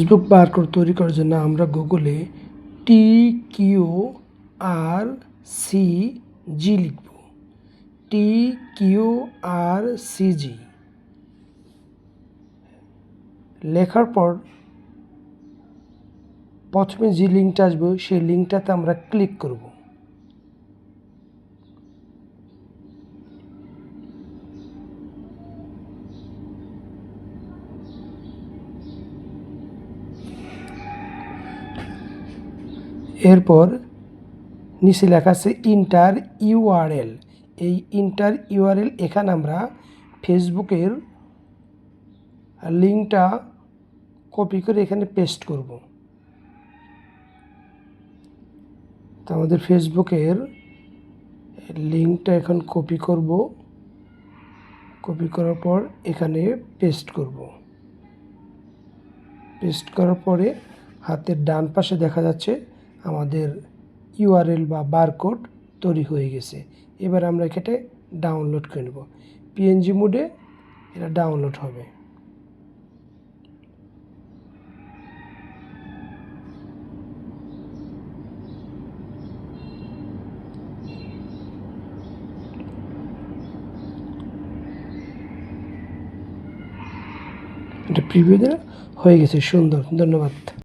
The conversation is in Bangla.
ফেসবুক বারকোড তৈরি করার জন্য আমরা গুগলে টি কিউ আর সি জি লিখব। টি কিউ আর সি জি লেখার পর প্রথমে যে লিঙ্কটা আসবে, সেই লিঙ্কটাতে আমরা ক্লিক করব। এরপর নিচে লেখা আছে ইন্টার ইউআরএল। এই ইন্টার ইউআরএল এখানে আমরা ফেসবুকের লিঙ্কটা কপি করে এখানে পেস্ট করব। তো আমাদের ফেসবুকের লিঙ্কটা এখন কপি করব। কপি করার পর এখানে পেস্ট করব। পেস্ট করার পরে হাতের ডান পাশে দেখা যাচ্ছে আমাদের ইউআরএল বা বারকোড তৈরি হয়ে গেছে। এবার আমরা এখানে ডাউনলোড করে নেব। পিএনজি মোডে এটা ডাউনলোড হবে। এটা প্রিভিউ হয়ে গেছে। সুন্দর, ধন্যবাদ।